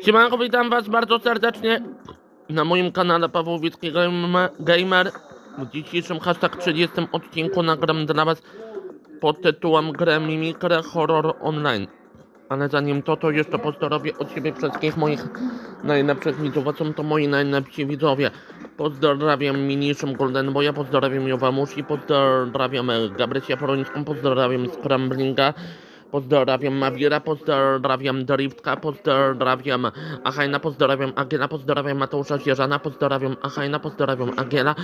Siemanko, witam was bardzo serdecznie na moim kanale Pawłowicki Game- Gamer. W dzisiejszym hashtag 30 odcinku nagram dla was pod tytułem Grę Mimikrę Horror Online. Ale zanim to, to jeszcze pozdrowię od siebie wszystkich moich najlepszych widzów, a są to moi najlepsi widzowie. Pozdrawiam Miniszym Golden Boya, pozdrawiam Jowamushi, pozdrawiam Gabrysię Porońską, pozdrawiam Scramblinga, pozdrawiam Mawira, pozdrawiam Driftka, pozdrawiam Achajna, pozdrawiam Agiela, pozdrawiam Mateusza Sierzana, pozdrawiam Achajna, pozdrawiam Agiela,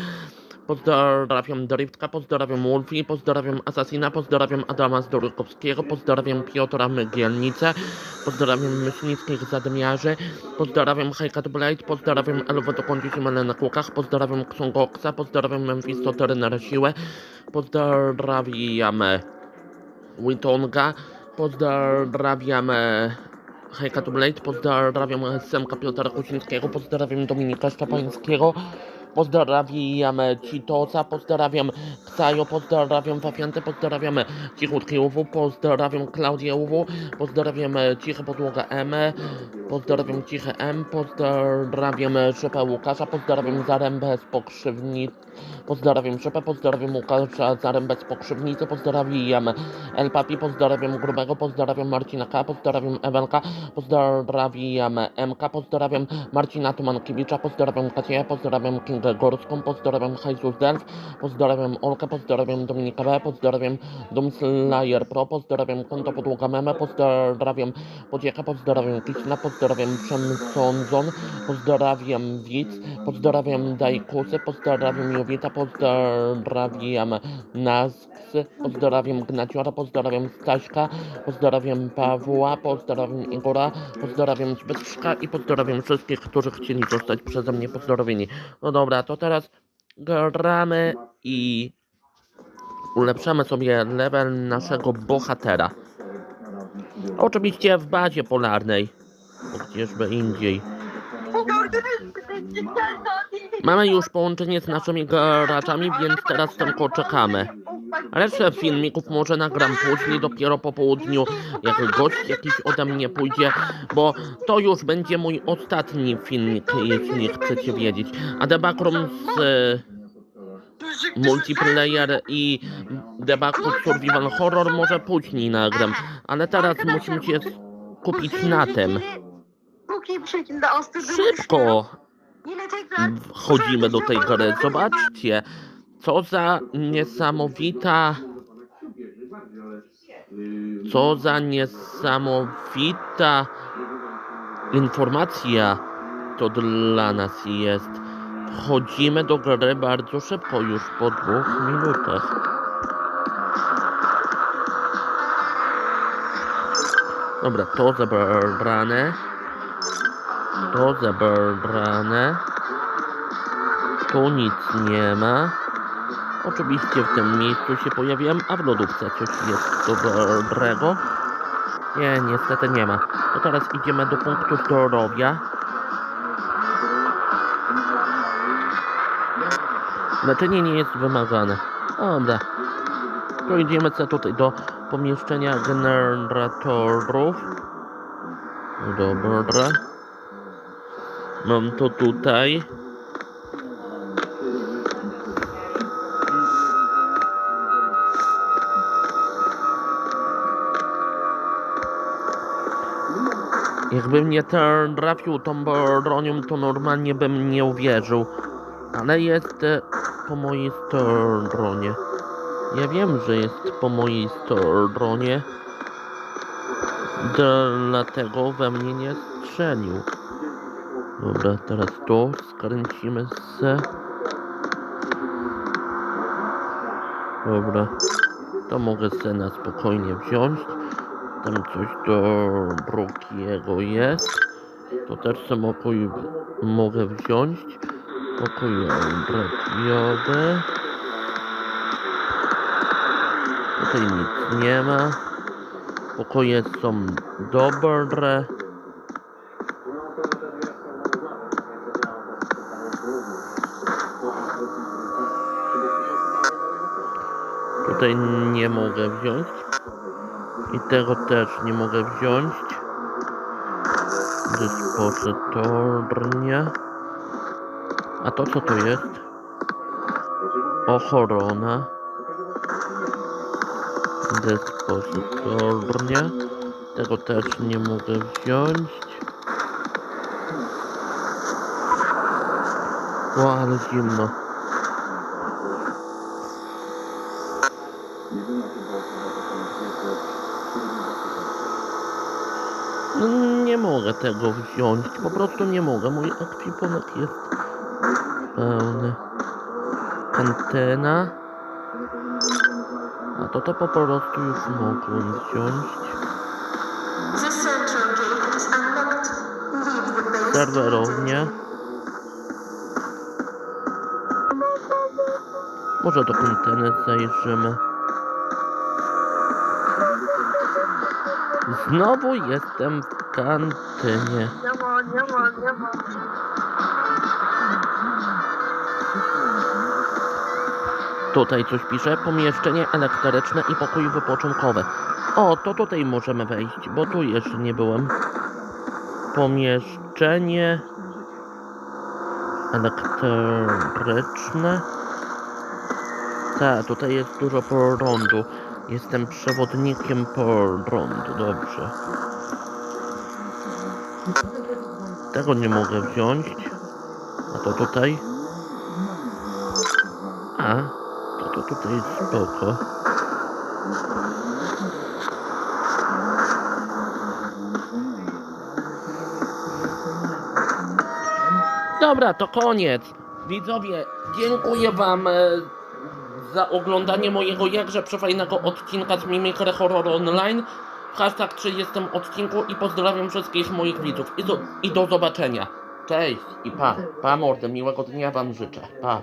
pozdrawiam Driftka, pozdrawiam Wolfie, pozdrawiam Asasina, pozdrawiam Adama Zdorykowskiego, pozdrawiam Piotra Mygielnicę, pozdrawiam Myśliwskich Zadmiarzy, pozdrawiam Highcat Blade, pozdrawiam Elwę do na Kłukach, pozdrawiam Ksungoksa, pozdrawiam Memphis Toterner Siłę, pozdrawiam Witonga, pozdrawiam Highcat Blade, pozdrawiam Semka Piotra Kucińskiego, pozdrawiam Dominika Szczepańskiego, pozdrawiam Citosa, pozdrawiam Ksajo, pozdrawiam Fafiantę, pozdrawiam Cichutki UW, pozdrawiam Klaudię UW, pozdrawiam Ciche Podłoga M, pozdrawiam Ciche M, pozdrawiam Szepę Łukasza, pozdrawiam Zarębę z Pokrzywnic, pozdrawiam Szepę, pozdrawiam Łukasza Zarębę z Pokrzywnicy, pozdrawiam El Papi, pozdrawiam Grubego, pozdrawiam Marcina K, pozdrawiam Ewelka, pozdrawiam MK, pozdrawiam Marcina Tumankiewicza, pozdrawiam Kacieja, pozdrawiam Kingę Górską, pozdrawiam Jesus Delf, pozdrawiam Olkę, pozdrawiam Dominika B, pozdrawiam Doomslayer Pro, pozdrawiam Konto Podłoga Meme, pozdrawiam Pocieka, pozdrawiam Kiśna, pozdrawiam Przemsonzon, pozdrawiam Widz, pozdrawiam Dajkusy, pozdrawiam Jowita, pozdrawiam Nasks, pozdrawiam Gnaciora, pozdrawiam Staśka, pozdrawiam Pawła, pozdrawiam Igora, pozdrawiam Zbyszka i pozdrawiam wszystkich, którzy chcieli zostać przeze mnie pozdrowieni. No dobra, to teraz gramy i ulepszamy sobie level naszego bohatera. Oczywiście w bazie polarnej, gdzieżby indziej. Mamy już połączenie z naszymi graczami, więc teraz tylko czekamy. Resztę filmików może nagram później, dopiero po południu, jak gość jakiś ode mnie pójdzie, bo to już będzie mój ostatni filmik, jeśli chcecie wiedzieć. A Debakrum z e, multiplayer i Debakrum Survival Horror może później nagram, ale teraz musimy się skupić na tym. Szybko wchodzimy do tej gry. Zobaczcie, co za niesamowita, co za niesamowita informacja to dla nas jest. Wchodzimy do gry bardzo szybko, już po dwóch minutach. Dobra, to zabrane. To zabrane. Tu nic nie ma. Oczywiście w tym miejscu się pojawiłem, a w lodówce coś jest dobrego. Nie, niestety nie ma. To teraz idziemy do punktu zdrowia. Leczenie nie jest wymagane. Dobra. To idziemy co tutaj do pomieszczenia generatorów. Dobra. Mam to tutaj. Jakbym nie trafił tą bronią, to normalnie bym nie uwierzył. Ale jest po mojej stronie. Ja wiem, że jest po mojej stronie. Dlatego we mnie nie strzelił. Dobra, teraz to skręcimy se. Dobra. To mogę se na spokojnie wziąć. Tam coś do drugiego jest. To też samochód mogę wziąć. Pokój radiowy. Tutaj nic nie ma. Pokoje są dobre. Tutaj nie mogę wziąć. I tego też nie mogę wziąć. Dyspozytornia. A to co to jest? Ochrona. Dyspozytornia. Tego też nie mogę wziąć. O, ale zimno. No, nie mogę tego wziąć. Po prostu nie mogę. Mój ekwipunek jest pełny. Antena. A to to po prostu już mogłem wziąć. Serwerownia. Może do anteny zajrzymy. Znowu jestem w kantynie. Nie ma, nie ma, nie ma. Tutaj coś pisze. Pomieszczenie elektryczne i pokój wypoczynkowy. O, to tutaj możemy wejść, bo tu jeszcze nie byłem. Pomieszczenie elektryczne. Tak, tutaj jest dużo prądu. Jestem przewodnikiem prądu, dobrze. Tego nie mogę wziąć. A to tutaj. A, to, to tutaj jest spoko. Dobra, to koniec. Widzowie, dziękuję wam e, za oglądanie mojego jakże przefajnego odcinka z Mimikry Horror Online. Hashtag 30 odcinku i pozdrawiam wszystkich moich widzów. I do, I do zobaczenia. Cześć i pa. Pa mordę, miłego dnia wam życzę. Pa.